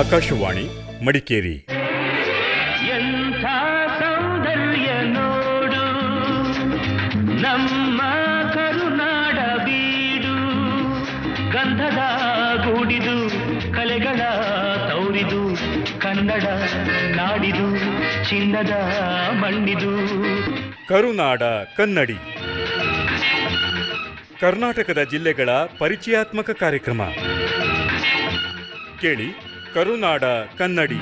ಆಕಾಶವಾಣಿ ಮಡಿಕೇರಿ. ಎಂಥ ಸೌಂದರ್ಯ ನೋಡು ನಮ್ಮ ಕರುನಾಡ ಬೀಡು ಗಂಧದ ಗೂಡಿದು ಕಲೆಗಳ ತೌರಿದು ಕನ್ನಡ ನಾಡಿದು ಚಿನ್ನದ ಮಣ್ಣಿದು. ಕರುನಾಡ ಕನ್ನಡಿ. ಕರ್ನಾಟಕದ ಜಿಲ್ಲೆಗಳ ಪರಿಚಯಾತ್ಮಕ ಕಾರ್ಯಕ್ರಮ. ಕೇಳಿ ಕರುನಾಡ ಕನ್ನಡಿ.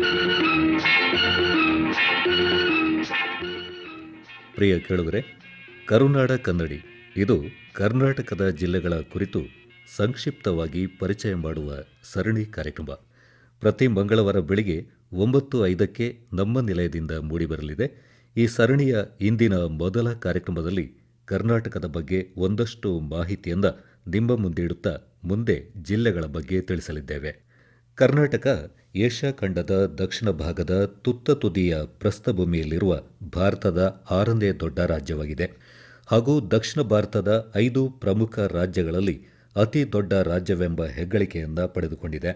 ಪ್ರಿಯ ಕೇಳುಗರೆ, ಕರುನಾಡ ಕನ್ನಡಿ, ಇದು ಕರ್ನಾಟಕದ ಜಿಲ್ಲೆಗಳ ಕುರಿತು ಸಂಕ್ಷಿಪ್ತವಾಗಿ ಪರಿಚಯ ಮಾಡುವ ಸರಣಿ ಕಾರ್ಯಕ್ರಮ. ಪ್ರತಿ ಮಂಗಳವಾರ ಬೆಳಿಗ್ಗೆ ಒಂಬತ್ತು ಐದಕ್ಕೆ ನಮ್ಮ ನಿಲಯದಿಂದ ಮೂಡಿಬರಲಿದೆ. ಈ ಸರಣಿಯ ಇಂದಿನ ಮೊದಲ ಕಾರ್ಯಕ್ರಮದಲ್ಲಿ ಕರ್ನಾಟಕದ ಬಗ್ಗೆ ಒಂದಷ್ಟು ಮಾಹಿತಿಯನ್ನು ನಿಮ್ಮ ಮುಂದಿಡುತ್ತಾ ಮುಂದೆ ಜಿಲ್ಲೆಗಳ ಬಗ್ಗೆ ತಿಳಿಸಲಿದ್ದೇವೆ. ಕರ್ನಾಟಕ ಏಷ್ಯಾ ಖಂಡದ ದಕ್ಷಿಣ ಭಾಗದ ತುತ್ತ ತುದಿಯ ಪ್ರಸ್ಥಭೂಮಿಯಲ್ಲಿರುವ ಭಾರತದ ಆರನೇ ದೊಡ್ಡ ರಾಜ್ಯವಾಗಿದೆ. ಹಾಗೂ ದಕ್ಷಿಣ ಭಾರತದ ಐದು ಪ್ರಮುಖ ರಾಜ್ಯಗಳಲ್ಲಿ ಅತಿ ದೊಡ್ಡ ರಾಜ್ಯವೆಂಬ ಹೆಗ್ಗಳಿಕೆಯನ್ನು ಪಡೆದುಕೊಂಡಿದೆ.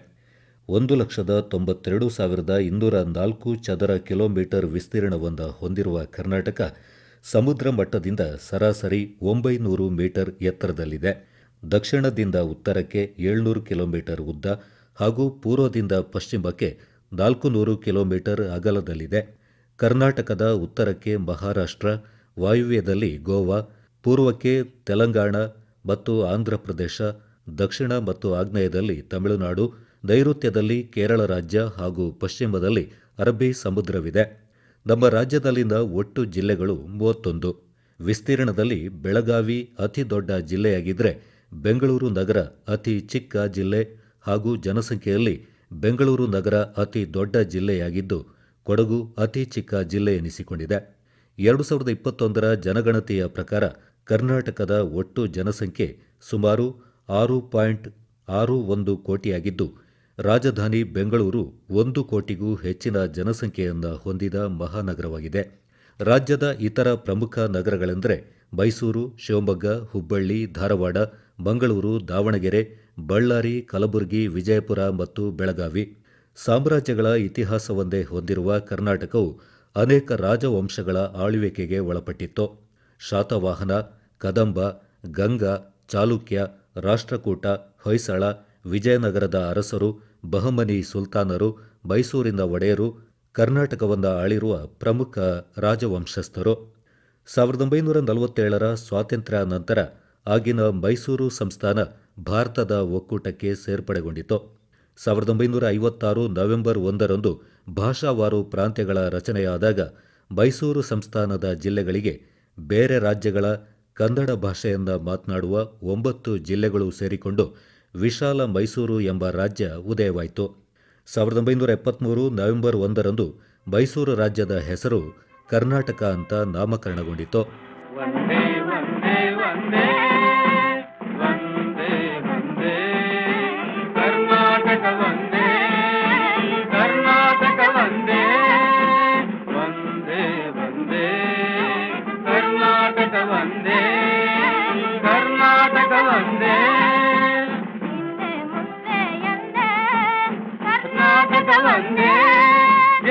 ಒಂದು ಲಕ್ಷದ ತೊಂಬತ್ತೆರಡು ಸಾವಿರದ ಇನ್ನೂರ ನಾಲ್ಕು ಚದರ ಕಿಲೋಮೀಟರ್ ವಿಸ್ತೀರ್ಣವನ್ನು ಹೊಂದಿರುವ ಕರ್ನಾಟಕ ಸಮುದ್ರ ಮಟ್ಟದಿಂದ ಸರಾಸರಿ ಒಂಬೈನೂರು ಮೀಟರ್ ಎತ್ತರದಲ್ಲಿದೆ. ದಕ್ಷಿಣದಿಂದ ಉತ್ತರಕ್ಕೆ ಏಳ್ನೂರು ಕಿಲೋಮೀಟರ್ ಉದ್ದ ಹಾಗೂ ಪೂರ್ವದಿಂದ ಪಶ್ಚಿಮಕ್ಕೆ ನಾಲ್ಕು ನೂರು ಕಿಲೋಮೀಟರ್ ಅಗಲದಲ್ಲಿದೆ. ಕರ್ನಾಟಕದ ಉತ್ತರಕ್ಕೆ ಮಹಾರಾಷ್ಟ್ರ, ವಾಯುವ್ಯದಲ್ಲಿ ಗೋವಾ, ಪೂರ್ವಕ್ಕೆ ತೆಲಂಗಾಣ ಮತ್ತು ಆಂಧ್ರಪ್ರದೇಶ ದಕ್ಷಿಣ ಮತ್ತು ಆಗ್ನೇಯದಲ್ಲಿ ತಮಿಳುನಾಡು, ನೈಋತ್ಯದಲ್ಲಿ ಕೇರಳ ರಾಜ್ಯ ಹಾಗೂ ಪಶ್ಚಿಮದಲ್ಲಿ ಅರಬ್ಬಿ ಸಮುದ್ರವಿದೆ. ನಮ್ಮ ರಾಜ್ಯದಲ್ಲಿನ ಒಟ್ಟು ಜಿಲ್ಲೆಗಳು ಮೂವತ್ತೊಂದು. ವಿಸ್ತೀರ್ಣದಲ್ಲಿ ಬೆಳಗಾವಿ ಅತಿ ದೊಡ್ಡ ಜಿಲ್ಲೆಯಾಗಿದ್ದರೆ ಬೆಂಗಳೂರು ನಗರ ಅತಿ ಚಿಕ್ಕ ಜಿಲ್ಲೆ ಹಾಗೂ ಜನಸಂಖ್ಯೆಯಲ್ಲಿ ಬೆಂಗಳೂರು ನಗರ ಅತಿ ದೊಡ್ಡ ಜಿಲ್ಲೆಯಾಗಿದ್ದು, ಕೊಡಗು ಅತಿ ಚಿಕ್ಕ ಜಿಲ್ಲೆ ಎನಿಸಿಕೊಂಡಿದೆ. ಎರಡು ಸಾವಿರದ ಇಪ್ಪತ್ತೊಂದರ ಜನಗಣತಿಯ ಪ್ರಕಾರ ಕರ್ನಾಟಕದ ಒಟ್ಟು ಜನಸಂಖ್ಯೆ ಸುಮಾರು ಆರು ಪಾಯಿಂಟ್ ಆರು ಒಂದು ಕೋಟಿಯಾಗಿದ್ದು, ರಾಜಧಾನಿ ಬೆಂಗಳೂರು ಒಂದು ಕೋಟಿಗೂ ಹೆಚ್ಚಿನ ಜನಸಂಖ್ಯೆಯನ್ನು ಹೊಂದಿದ ಮಹಾನಗರವಾಗಿದೆ. ರಾಜ್ಯದ ಇತರ ಪ್ರಮುಖ ನಗರಗಳೆಂದರೆ ಮೈಸೂರು, ಶಿವಮೊಗ್ಗ, ಹುಬ್ಬಳ್ಳಿ, ಧಾರವಾಡ, ಮಂಗಳೂರು, ದಾವಣಗೆರೆ ಬಳ್ಳಾರಿ, ಕಲಬುರಗಿ, ವಿಜಯಪುರ ಮತ್ತು ಬೆಳಗಾವಿ ಸಾಮ್ರಾಜ್ಯಗಳ ಇತಿಹಾಸವೊಂದೇ ಹೊಂದಿರುವ ಕರ್ನಾಟಕವು ಅನೇಕ ರಾಜವಂಶಗಳ ಆಳ್ವಿಕೆಗೆ ಒಳಪಟ್ಟಿತ್ತು. ಶಾತವಾಹನ, ಕದಂಬ, ಗಂಗಾ, ಚಾಲುಕ್ಯ, ರಾಷ್ಟ್ರಕೂಟ, ಹೊಯ್ಸಳ, ವಿಜಯನಗರದ ಅರಸರು, ಬಹಮನಿ ಸುಲ್ತಾನರು, ಮೈಸೂರಿನ ಒಡೆಯರು, ಕರ್ನಾಟಕವನ್ನು ಆಳಿರುವ ಪ್ರಮುಖ ರಾಜವಂಶಸ್ಥರು. ಸಾವಿರದ ಒಂಬೈನೂರ ನಲವತ್ತೇಳರ ಸ್ವಾತಂತ್ರ್ಯ ನಂತರ ಆಗಿನ ಮೈಸೂರು ಸಂಸ್ಥಾನ ಭಾರತದ ಒಕ್ಕೂಟಕ್ಕೆ ಸೇರ್ಪಡೆಗೊಂಡಿತು. ಸಾವಿರದ ಒಂಬೈನೂರ ಐವತ್ತಾರು ನವೆಂಬರ್ ಒಂದರಂದು ಭಾಷಾವಾರು ಪ್ರಾಂತ್ಯಗಳ ರಚನೆಯಾದಾಗ ಮೈಸೂರು ಸಂಸ್ಥಾನದ ಜಿಲ್ಲೆಗಳಿಗೆ ಬೇರೆ ರಾಜ್ಯಗಳ ಕನ್ನಡ ಭಾಷೆಯಿಂದ ಮಾತನಾಡುವ ಒಂಬತ್ತು ಜಿಲ್ಲೆಗಳು ಸೇರಿಕೊಂಡು ವಿಶಾಲ ಮೈಸೂರು ಎಂಬ ರಾಜ್ಯ ಉದಯವಾಯಿತು. ಸಾವಿರದ ಒಂಬೈನೂರ ಎಪ್ಪತ್ತ್ಮೂರು ನವೆಂಬರ್ ಒಂದರಂದು ಮೈಸೂರು ರಾಜ್ಯದ ಹೆಸರು ಕರ್ನಾಟಕ ಅಂತ ನಾಮಕರಣಗೊಂಡಿತು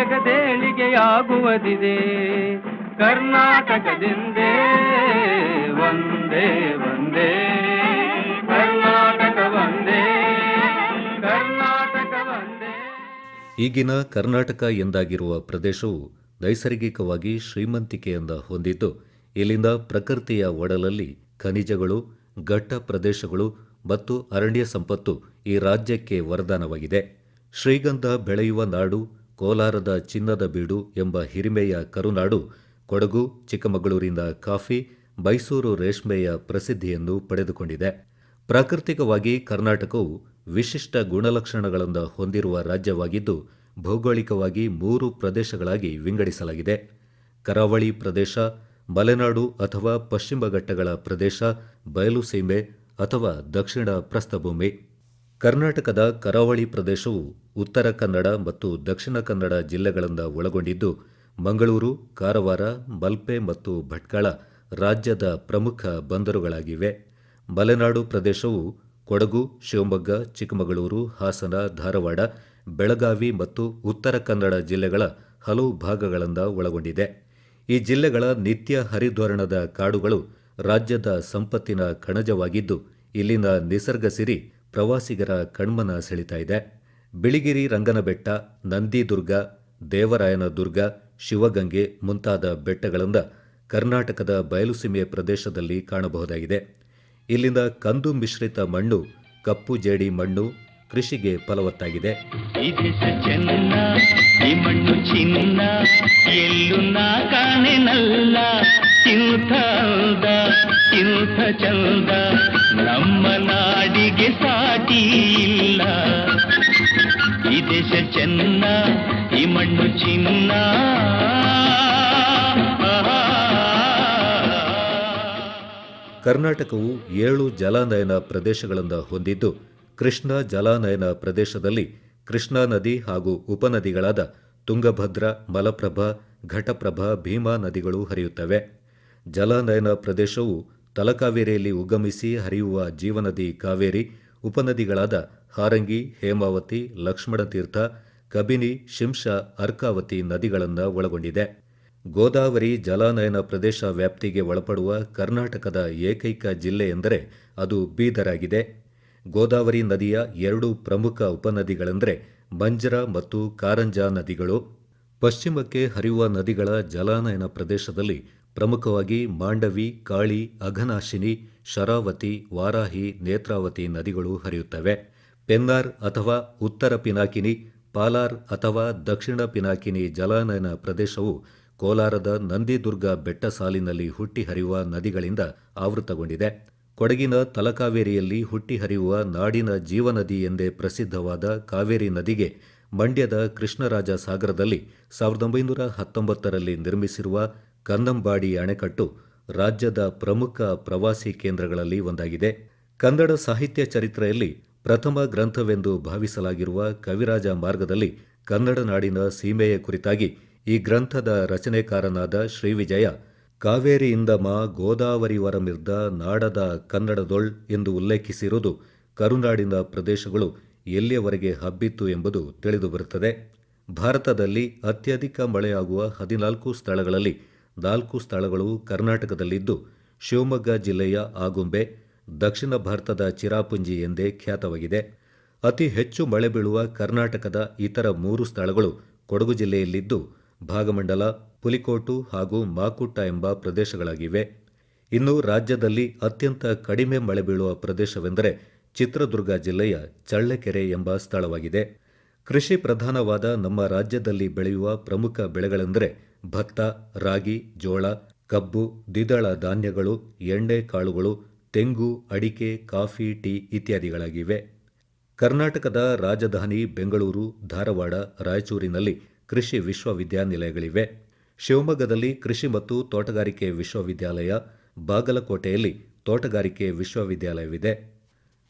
ಜಗದೇಳಿಗೆಯಾಗುವುದಿದೆ ಕರ್ನಾಟಕದಿಂದೇ ಒಂದೇ ಒಂದೇ. ಈಗಿನ ಕರ್ನಾಟಕ ಎಂದಾಗಿರುವ ಪ್ರದೇಶವು ನೈಸರ್ಗಿಕವಾಗಿ ಶ್ರೀಮಂತಿಕೆಯಿಂದ ಹೊಂದಿದ್ದು ಇಲ್ಲಿಂದ ಪ್ರಕೃತಿಯ ಒಡಲಲ್ಲಿ ಖನಿಜಗಳು, ಘಟ್ಟ ಪ್ರದೇಶಗಳು ಮತ್ತು ಅರಣ್ಯ ಸಂಪತ್ತು ಈ ರಾಜ್ಯಕ್ಕೆ ವರದಾನವಾಗಿದೆ. ಶ್ರೀಗಂಧ ಬೆಳೆಯುವ ನಾಡು ಕೋಲಾರದ ಚಿನ್ನದ ಬೀಡು ಎಂಬ ಹಿರಿಮೆಯ ಕರುನಾಡು, ಕೊಡಗು ಚಿಕ್ಕಮಗಳೂರಿನ ಕಾಫಿ, ಮೈಸೂರು ರೇಷ್ಮೆಯ ಪ್ರಸಿದ್ಧಿಯನ್ನು ಪಡೆದುಕೊಂಡಿದೆ. ಪ್ರಾಕೃತಿಕವಾಗಿ ಕರ್ನಾಟಕವು ವಿಶಿಷ್ಟ ಗುಣಲಕ್ಷಣಗಳನ್ನು ಹೊಂದಿರುವ ರಾಜ್ಯವಾಗಿದ್ದು, ಭೌಗೋಳಿಕವಾಗಿ ಮೂರು ಪ್ರದೇಶಗಳಾಗಿ ವಿಂಗಡಿಸಲಾಗಿದೆ. ಕರಾವಳಿ ಪ್ರದೇಶ, ಮಲೆನಾಡು ಅಥವಾ ಪಶ್ಚಿಮ ಘಟ್ಟಗಳ ಪ್ರದೇಶ, ಬಯಲುಸೀಮೆ ಅಥವಾ ದಕ್ಷಿಣ ಪ್ರಸ್ಥಭೂಮಿ. ಕರ್ನಾಟಕದ ಕರಾವಳಿ ಪ್ರದೇಶವು ಉತ್ತರ ಕನ್ನಡ ಮತ್ತು ದಕ್ಷಿಣ ಕನ್ನಡ ಜಿಲ್ಲೆಗಳಿಂದ ಒಳಗೊಂಡಿದ್ದು, ಮಂಗಳೂರು, ಕಾರವಾರ, ಮಲ್ಪೆ ಮತ್ತು ಭಟ್ಕಳ ರಾಜ್ಯದ ಪ್ರಮುಖ ಬಂದರುಗಳಾಗಿವೆ. ಮಲೆನಾಡು ಪ್ರದೇಶವು ಕೊಡಗು, ಶಿವಮೊಗ್ಗ, ಚಿಕ್ಕಮಗಳೂರು, ಹಾಸನ, ಧಾರವಾಡ, ಬೆಳಗಾವಿ ಮತ್ತು ಉತ್ತರ ಕನ್ನಡ ಜಿಲ್ಲೆಗಳ ಹಲವು ಭಾಗಗಳಿಂದ ಒಳಗೊಂಡಿದೆ. ಈ ಜಿಲ್ಲೆಗಳ ನಿತ್ಯ ಹರಿದ್ವರ್ಣದ ಕಾಡುಗಳು ರಾಜ್ಯದ ಸಂಪತ್ತಿನ ಕಣಜವಾಗಿದ್ದು ಇಲ್ಲಿನ ನಿಸರ್ಗ ಸಿರಿ ಪ್ರವಾಸಿಗರ ಕಣ್ಮನ ಸೆಳಿತಾ ಇದೆ. ಬಿಳಿಗಿರಿ, ರಂಗನಬೆಟ್ಟ, ನಂದಿದುರ್ಗ ದೇವರಾಯನ ದುರ್ಗ ಶಿವಗಂಗೆ ಮುಂತಾದ ಬೆಟ್ಟಗಳಿಂದ ಕರ್ನಾಟಕದ ಬಯಲುಸೀಮೆ ಪ್ರದೇಶದಲ್ಲಿ ಕಾಣಬಹುದಾಗಿದೆ. ಇಲ್ಲಿನ ಕಂದು ಮಿಶ್ರಿತ ಮಣ್ಣು, ಕಪ್ಪು ಜೇಡಿ ಮಣ್ಣು, ಕೃಷಿಗೆ ಫಲವತ್ತಾಗಿದೆ. ಚಂದ ನಮ್ಮ ನಾಡಿಗೆ ಸಾಟಿ ಇಲ್ಲ. ಈ ದೇಶ ಚೆನ್ನ, ಈ ಮಣ್ಣು ಚಿನ್ನ. ಕರ್ನಾಟಕವು ಏಳು ಜಲಾನಯನ ಪ್ರದೇಶಗಳಿಂದ ಹೊಂದಿದ್ದು, ಕೃಷ್ಣ ಜಲಾನಯನ ಪ್ರದೇಶದಲ್ಲಿ ಕೃಷ್ಣಾ ನದಿ ಹಾಗೂ ಉಪನದಿಗಳಾದ ತುಂಗಭದ್ರ, ಮಲಪ್ರಭಾ, ಘಟಪ್ರಭಾ, ಭೀಮಾ ನದಿಗಳು ಹರಿಯುತ್ತವೆ. ಜಲಾನಯನ ಪ್ರದೇಶವು ತಲಕಾವೇರಿಯಲ್ಲಿ ಉಗಮಿಸಿ ಹರಿಯುವ ಜೀವನದಿ ಕಾವೇರಿ, ಉಪನದಿಗಳಾದ ಹಾರಂಗಿ, ಹೇಮಾವತಿ ಲಕ್ಷ್ಮಣತೀರ್ಥ ಕಬಿನಿ ಶಿಂಷ ಅರ್ಕಾವತಿ ನದಿಗಳನ್ನು ಒಳಗೊಂಡಿದೆ. ಗೋದಾವರಿ ಜಲಾನಯನ ಪ್ರದೇಶ ವ್ಯಾಪ್ತಿಗೆ ಒಳಪಡುವ ಕರ್ನಾಟಕದ ಏಕೈಕ ಜಿಲ್ಲೆ ಎಂದರೆ ಅದು ಬೀದರಾಗಿದೆ. ಗೋದಾವರಿ ನದಿಯ ಎರಡು ಪ್ರಮುಖ ಉಪನದಿಗಳೆಂದರೆ ಮಂಜರ ಮತ್ತು ಕಾರಂಜಾ ನದಿಗಳು. ಪಶ್ಚಿಮಕ್ಕೆ ಹರಿಯುವ ನದಿಗಳ ಜಲಾನಯನ ಪ್ರದೇಶದಲ್ಲಿ ಪ್ರಮುಖವಾಗಿ ಮಾಂಡವಿ, ಕಾಳಿ, ಅಘನಾಶಿನಿ, ಶರಾವತಿ, ವಾರಾಹಿ, ನೇತ್ರಾವತಿ ನದಿಗಳು ಹರಿಯುತ್ತವೆ. ಪೆನ್ನಾರ್ ಅಥವಾ ಉತ್ತರ ಪಿನಾಕಿನಿ, ಪಾಲಾರ್ ಅಥವಾ ದಕ್ಷಿಣ ಪಿನಾಕಿನಿ ಜಲಾನಯನ ಪ್ರದೇಶವು ಕೋಲಾರದ ನಂದಿದುರ್ಗ ಬೆಟ್ಟ ಸಾಲಿನಲ್ಲಿ ಹುಟ್ಟಿ ಹರಿಯುವ ನದಿಗಳಿಂದ ಆವೃತಗೊಂಡಿದೆ. ಕೊಡಗಿನ ತಲಕಾವೇರಿಯಲ್ಲಿ ಹುಟ್ಟಿ ಹರಿಯುವ ನಾಡಿನ ಜೀವನದಿ ಎಂದೇ ಪ್ರಸಿದ್ಧವಾದ ಕಾವೇರಿ ನದಿಗೆ ಮಂಡ್ಯದ ಕೃಷ್ಣರಾಜ ಸಾಗರದಲ್ಲಿ ಸಾವಿರದ ಒಂಬೈನೂರ ಹತ್ತೊಂಬತ್ತರಲ್ಲಿ ನಿರ್ಮಿಸಿರುವ ಕನ್ನಂಬಾಡಿ ಅಣೆಕಟ್ಟು ರಾಜ್ಯದ ಪ್ರಮುಖ ಪ್ರವಾಸಿ ಕೇಂದ್ರಗಳಲ್ಲಿ ಒಂದಾಗಿದೆ. ಕನ್ನಡ ಸಾಹಿತ್ಯ ಚರಿತ್ರೆಯಲ್ಲಿ ಪ್ರಥಮ ಗ್ರಂಥವೆಂದು ಭಾವಿಸಲಾಗಿರುವ ಕವಿರಾಜ ಮಾರ್ಗದಲ್ಲಿ ಕನ್ನಡ ನಾಡಿನ ಸೀಮೆಯ ಕುರಿತಾಗಿ ಈ ಗ್ರಂಥದ ರಚನೆಕಾರನಾದ ಶ್ರೀವಿಜಯ, ಕಾವೇರಿಯಿಂದ ಮಾ ಗೋದಾವರಿವರಮಿರ್ದ ನಾಡದ ಕನ್ನಡದೊಳ್ ಎಂದು ಉಲ್ಲೇಖಿಸಿರುವುದು ಕರುನಾಡಿನ ಪ್ರದೇಶಗಳು ಎಲ್ಲಿಯವರೆಗೆ ಹಬ್ಬಿತ್ತು ಎಂಬುದು ತಿಳಿದುಬರುತ್ತದೆ. ಭಾರತದಲ್ಲಿ ಅತ್ಯಧಿಕ ಮಳೆಯಾಗುವ ಹದಿನಾಲ್ಕು ಸ್ಥಳಗಳಲ್ಲಿ ನಾಲ್ಕು ಸ್ಥಳಗಳು ಕರ್ನಾಟಕದಲ್ಲಿದ್ದು, ಶಿವಮೊಗ್ಗ ಜಿಲ್ಲೆಯ ಆಗುಂಬೆ, ದಕ್ಷಿಣ ಭಾರತದ ಚಿರಾಪುಂಜಿ ಎಂದೇ ಖ್ಯಾತವಾಗಿದೆ. ಅತಿ ಹೆಚ್ಚು ಮಳೆ ಬೀಳುವ ಕರ್ನಾಟಕದ ಇತರ ಮೂರು ಸ್ಥಳಗಳು ಕೊಡಗು ಜಿಲ್ಲೆಯಲ್ಲಿದ್ದು, ಭಾಗಮಂಡಲ, ಪುಲಿಕೋಟು ಹಾಗೂ ಮಾಕುಟ್ಟ ಎಂಬ ಪ್ರದೇಶಗಳಾಗಿವೆ. ಇನ್ನು ರಾಜ್ಯದಲ್ಲಿ ಅತ್ಯಂತ ಕಡಿಮೆ ಮಳೆ ಬೀಳುವ ಪ್ರದೇಶವೆಂದರೆ ಚಿತ್ರದುರ್ಗ ಜಿಲ್ಲೆಯ ಚಳ್ಳಕೆರೆ ಎಂಬ ಸ್ಥಳವಾಗಿದೆ. ಕೃಷಿ ಪ್ರಧಾನವಾದ ನಮ್ಮ ರಾಜ್ಯದಲ್ಲಿ ಬೆಳೆಯುವ ಪ್ರಮುಖ ಬೆಳೆಗಳೆಂದರೆ ಭತ್ತ, ರಾಗಿ, ಜೋಳ, ಕಬ್ಬು, ದ್ವಿದಳ ಧಾನ್ಯಗಳು, ಎಣ್ಣೆ ಕಾಳುಗಳು, ತೆಂಗು, ಅಡಿಕೆ, ಕಾಫಿ, ಟೀ ಇತ್ಯಾದಿಗಳಾಗಿವೆ. ಕರ್ನಾಟಕದ ರಾಜಧಾನಿ ಬೆಂಗಳೂರು, ಧಾರವಾಡ, ರಾಯಚೂರಿನಲ್ಲಿ ಕೃಷಿ ವಿಶ್ವವಿದ್ಯಾನಿಲಯಗಳಿವೆ. ಶಿವಮೊಗ್ಗದಲ್ಲಿ ಕೃಷಿ ಮತ್ತು ತೋಟಗಾರಿಕೆ ವಿಶ್ವವಿದ್ಯಾಲಯ, ಬಾಗಲಕೋಟೆಯಲ್ಲಿ ತೋಟಗಾರಿಕೆ ವಿಶ್ವವಿದ್ಯಾಲಯವಿದೆ.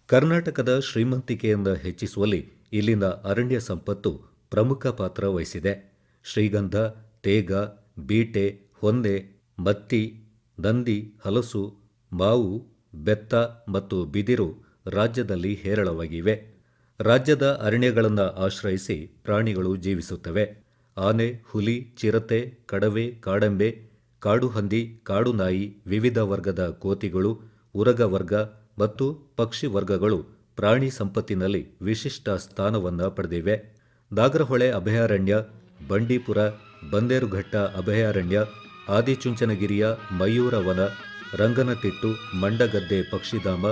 ಕರ್ನಾಟಕದ ಶ್ರೀಮಂತಿಕೆಯನ್ನು ಹೆಚ್ಚಿಸುವಲ್ಲಿ ಇಲ್ಲಿನ ಅರಣ್ಯ ಸಂಪತ್ತು ಪ್ರಮುಖ ಪಾತ್ರ ವಹಿಸಿದೆ. ಶ್ರೀಗಂಧ ತೇಗ, ಬೀಟೆ, ಹೊಂದೆ, ಮತ್ತಿ ದಂದಿ ಹಲಸು ಬಾವು ಬೆತ್ತ ಮತ್ತು ಬಿದಿರು ರಾಜ್ಯದಲ್ಲಿ ಹೇರಳವಾಗಿವೆ. ರಾಜ್ಯದ ಅರಣ್ಯಗಳನ್ನು ಆಶ್ರಯಿಸಿ ಪ್ರಾಣಿಗಳು ಜೀವಿಸುತ್ತವೆ. ಆನೆ, ಹುಲಿ, ಚಿರತೆ, ಕಡವೆ, ಕಾಡಂಬೆ, ಕಾಡುಹಂದಿ, ಕಾಡುನಾಯಿ ಕಾಡು ನಾಯಿ ವಿವಿಧ ವರ್ಗದ ಕೋತಿಗಳು ಉರಗ ವರ್ಗ ಮತ್ತು ಪಕ್ಷಿ ವರ್ಗಗಳು ಪ್ರಾಣಿ ಸಂಪತ್ತಿನಲ್ಲಿ ವಿಶಿಷ್ಟ ಸ್ಥಾನವನ್ನು ಪಡೆದಿವೆ. ನಾಗರಹೊಳೆ ಅಭಯಾರಣ್ಯ, ಬಂಡೀಪುರ ಬಂದೇರುಘಟ್ಟ ಅಭಯಾರಣ್ಯ, ಆದಿಚುಂಚನಗಿರಿಯ ಮಯೂರವನ, ರಂಗನತಿಟ್ಟು, ಮಂಡಗದ್ದೆ ಪಕ್ಷಿಧಾಮ,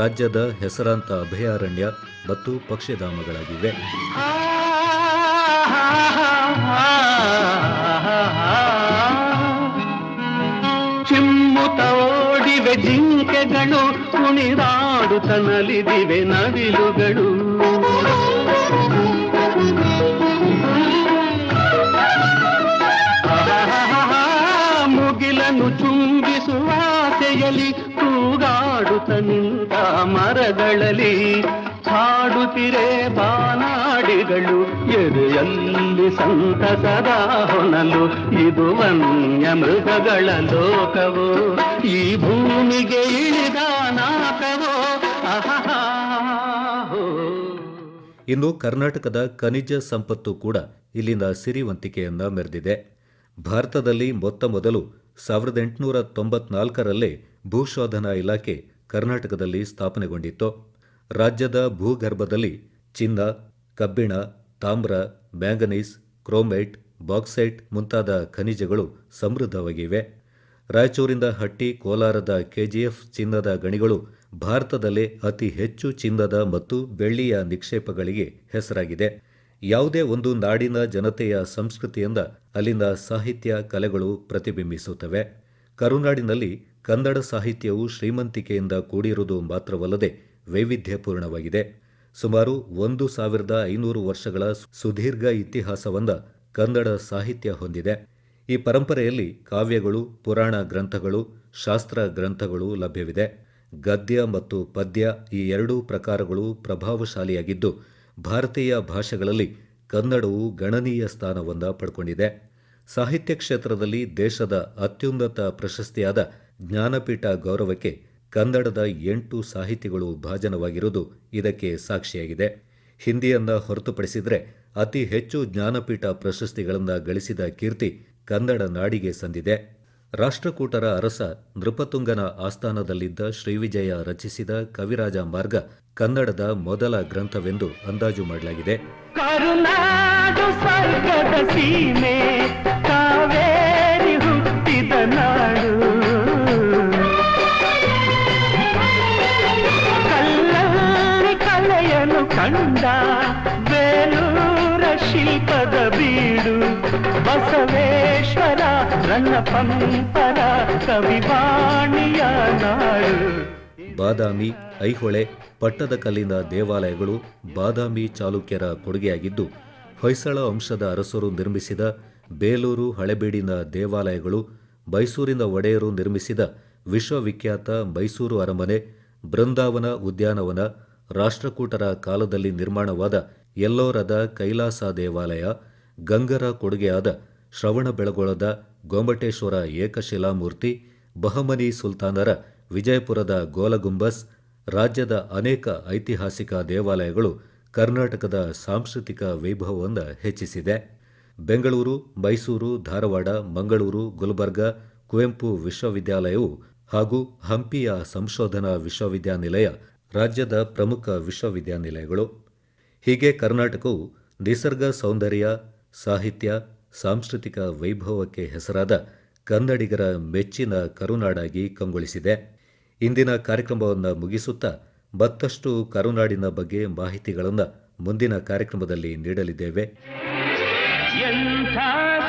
ರಾಜ್ಯದ ಹೆಸರಾಂತ ಅಭಯಾರಣ್ಯ ಮತ್ತು ಪಕ್ಷಿಧಾಮಗಳಾಗಿವೆ. ಚಿಮ್ಮುತ ಓಡಿವೆ ಜಿಂಕೆಗಳು, ಕುಣಿದಾಡುತ್ತ ನಲಿದಿವೆ ನವಿಲುಗಳು. ಆಸೆಯಲ್ಲಿ ತೂಗಾಡುತ್ತ ನಿಂತ ಮರಗಳಲ್ಲಿ ಹಾಡುತ್ತಿರೆ ಬಾನಾಡಿಗಳು ಎದೆಯಲ್ಲಿ ಸಂತಸದ ಹೊನಲು ಇದು ವನ್ಯ ಮೃಗಗಳ ಲೋಕವೋ? ಈ ಭೂಮಿಗೆ ಇಳಿದ ನಾಕವೋ? ಇನ್ನು ಕರ್ನಾಟಕದ ಖನಿಜ ಸಂಪತ್ತು ಕೂಡ ಇಲ್ಲಿನ ಸಿರಿವಂತಿಕೆಯನ್ನ ಮೆರೆದಿದೆ. ಭಾರತದಲ್ಲಿ ಮೊತ್ತ ಮೊದಲು ಸಾವಿರದ ಎಂಟುನೂರ ತೊಂಬತ್ನಾಲ್ಕರಲ್ಲೇ ಭೂಶೋಧನಾ ಇಲಾಖೆ ಕರ್ನಾಟಕದಲ್ಲಿ ಸ್ಥಾಪನೆಗೊಂಡಿತ್ತು. ರಾಜ್ಯದ ಭೂಗರ್ಭದಲ್ಲಿ ಚಿನ್ನ, ಕಬ್ಬಿಣ, ತಾಮ್ರ, ಮ್ಯಾಂಗನೀಸ್, ಕ್ರೋಮೈಟ್, ಬಾಕ್ಸೈಟ್ ಮುಂತಾದ ಖನಿಜಗಳು ಸಮೃದ್ಧವಾಗಿವೆ. ರಾಯಚೂರಿಂದ ಹಟ್ಟಿ ಕೋಲಾರದ ಕೆಜಿಎಫ್ ಚಿನ್ನದ ಗಣಿಗಳು ಭಾರತದಲ್ಲೇ ಅತಿ ಹೆಚ್ಚು ಚಿನ್ನದ ಮತ್ತು ಬೆಳ್ಳಿಯ ನಿಕ್ಷೇಪಗಳಿಗೆ ಹೆಸರಾಗಿದೆ. ಯಾವುದೇ ಒಂದು ನಾಡಿನ ಜನತೆಯ ಸಂಸ್ಕೃತಿಯಿಂದ ಅಲ್ಲಿನ ಸಾಹಿತ್ಯ ಕಲೆಗಳು ಪ್ರತಿಬಿಂಬಿಸುತ್ತವೆ. ಕರುನಾಡಿನಲ್ಲಿ ಕನ್ನಡ ಸಾಹಿತ್ಯವು ಶ್ರೀಮಂತಿಕೆಯಿಂದ ಕೂಡಿರುವುದು ಮಾತ್ರವಲ್ಲದೆ ವೈವಿಧ್ಯಪೂರ್ಣವಾಗಿದೆ. ಸುಮಾರು ಒಂದು ಸಾವಿರದ ಐನೂರು ವರ್ಷಗಳ ಸುದೀರ್ಘ ಇತಿಹಾಸವಂದ ಕನ್ನಡ ಸಾಹಿತ್ಯ ಹೊಂದಿದೆ. ಈ ಪರಂಪರೆಯಲ್ಲಿ ಕಾವ್ಯಗಳು, ಪುರಾಣ ಗ್ರಂಥಗಳು, ಶಾಸ್ತ್ರ ಗ್ರಂಥಗಳು ಲಭ್ಯವಿದೆ. ಗದ್ಯ ಮತ್ತು ಪದ್ಯ ಈ ಎರಡೂ ಪ್ರಕಾರಗಳು ಪ್ರಭಾವಶಾಲಿಯಾಗಿದ್ದು ಭಾರತೀಯ ಭಾಷೆಗಳಲ್ಲಿ ಕನ್ನಡವು ಗಣನೀಯ ಸ್ಥಾನವನ್ನು ಪಡ್ಕೊಂಡಿದೆ. ಸಾಹಿತ್ಯ ಕ್ಷೇತ್ರದಲ್ಲಿ ದೇಶದ ಅತ್ಯುನ್ನತ ಪ್ರಶಸ್ತಿಯಾದ ಜ್ಞಾನಪೀಠ ಗೌರವಕ್ಕೆ ಕನ್ನಡದ ಎಂಟು ಸಾಹಿತಿಗಳು ಭಾಜನವಾಗಿರುವುದು ಇದಕ್ಕೆ ಸಾಕ್ಷಿಯಾಗಿದೆ. ಹಿಂದಿಯನ್ನು ಹೊರತುಪಡಿಸಿದರೆ ಅತಿ ಹೆಚ್ಚು ಜ್ಞಾನಪೀಠ ಪ್ರಶಸ್ತಿಗಳನ್ನು ಗಳಿಸಿದ ಕೀರ್ತಿ ಕನ್ನಡ ನಾಡಿಗೆ ಸಂದಿದೆ. ರಾಷ್ಟ್ರಕೂಟರ ಅರಸ ನೃಪತುಂಗನ ಆಸ್ಥಾನದಲ್ಲಿದ್ದ ಶ್ರೀವಿಜಯ ರಚಿಸಿದ ಕವಿರಾಜ ಮಾರ್ಗ ಕನ್ನಡದ ಮೊದಲ ಗ್ರಂಥವೆಂದು ಅಂದಾಜು ಮಾಡಲಾಗಿದೆ. ಕಂಡ ಬೇಲೂರ ಶಿಲ್ಪದ ಬೀಡು ಬಸವೇಶ್ವರ ರನ್ನ ಪಂಪರ ಕವಿವಾಣಿಯ ನಾಡು. ಬಾದಾಮಿ, ಐಹೊಳೆ ಪಟ್ಟದಕಲ್ಲಿನ ದೇವಾಲಯಗಳು ಬಾದಾಮಿ ಚಾಲುಕ್ಯರ ಕೊಡುಗೆಯಾಗಿದ್ದು, ಹೊಯ್ಸಳ ವಂಶದ ಅರಸರು ನಿರ್ಮಿಸಿದ ಬೇಲೂರು ಹಳೆಬೀಡಿನ ದೇವಾಲಯಗಳು, ಮೈಸೂರಿನ ಒಡೆಯರು ನಿರ್ಮಿಸಿದ ವಿಶ್ವವಿಖ್ಯಾತ ಮೈಸೂರು ಅರಮನೆ, ಬೃಂದಾವನ ಉದ್ಯಾನವನ, ರಾಷ್ಟ್ರಕೂಟರ ಕಾಲದಲ್ಲಿ ನಿರ್ಮಾಣವಾದ ಎಲ್ಲೋರದ ಕೈಲಾಸ ದೇವಾಲಯ, ಗಂಗರ ಕೊಡುಗೆಯಾದ ಶ್ರವಣಬೆಳಗೊಳದ ಗೊಂಬಟೇಶ್ವರ ಏಕಶಿಲಾಮೂರ್ತಿ, ಬಹಮನಿ ಸುಲ್ತಾನರ ವಿಜಯಪುರದ ಗೋಲಗುಂಬಸ್, ರಾಜ್ಯದ ಅನೇಕ ಐತಿಹಾಸಿಕ ದೇವಾಲಯಗಳು ಕರ್ನಾಟಕದ ಸಾಂಸ್ಕೃತಿಕ ವೈಭವವನ್ನು ಹೆಚ್ಚಿಸಿದೆ. ಬೆಂಗಳೂರು, ಮೈಸೂರು, ಧಾರವಾಡ, ಮಂಗಳೂರು, ಗುಲ್ಬರ್ಗ, ಕುವೆಂಪು ವಿಶ್ವವಿದ್ಯಾಲಯವು ಹಾಗೂ ಹಂಪಿಯ ಸಂಶೋಧನಾ ವಿಶ್ವವಿದ್ಯಾನಿಲಯ ರಾಜ್ಯದ ಪ್ರಮುಖ ವಿಶ್ವವಿದ್ಯಾನಿಲಯಗಳು. ಹೀಗೆ ಕರ್ನಾಟಕವು ನಿಸರ್ಗ ಸೌಂದರ್ಯ, ಸಾಹಿತ್ಯ, ಸಾಂಸ್ಕೃತಿಕ ವೈಭವಕ್ಕೆ ಹೆಸರಾದ ಕನ್ನಡಿಗರ ಮೆಚ್ಚಿನ ಕರುನಾಡಾಗಿ ಕಂಗೊಳಿಸಿದೆ. ಇಂದಿನ ಕಾರ್ಯಕ್ರಮವನ್ನು ಮುಗಿಸುತ್ತಾ ಮತ್ತಷ್ಟು ಕರುನಾಡಿನ ಬಗ್ಗೆ ಮಾಹಿತಿಗಳನ್ನು ಮುಂದಿನ ಕಾರ್ಯಕ್ರಮದಲ್ಲಿ ನೀಡಲಿದ್ದೇವೆ. ಎಂಥ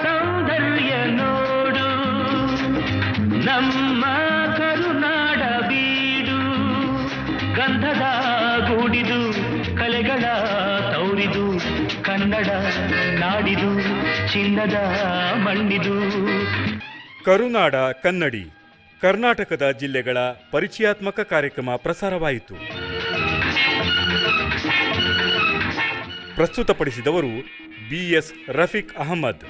ಸೌಂದರ್ಯ ನೋಡು ನಮ್ಮ ಕರುನಾಡ ಬೀಡು ಗಂಧದ ಗೂಡಿದು ಕಲೆಗಳ ತೌರಿದು ಕನ್ನಡ ನಾಡಿದು ಚಿನ್ನದ ಮಣ್ಣಿದು. ಕರುನಾಡ ಕನ್ನಡಿ ಕರ್ನಾಟಕದ ಜಿಲ್ಲೆಗಳ ಪರಿಚಯಾತ್ಮಕ ಕಾರ್ಯಕ್ರಮ ಪ್ರಸಾರವಾಯಿತು. ಪ್ರಸ್ತುತಪಡಿಸಿದವರು ಬಿಎಸ್ ರಫೀಕ್ ಅಹಮದ್.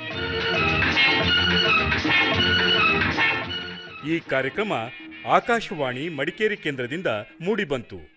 ಈ ಕಾರ್ಯಕ್ರಮ ಆಕಾಶವಾಣಿ ಮಡಿಕೇರಿ ಕೇಂದ್ರದಿಂದ ಮೂಡಿಬಂತು.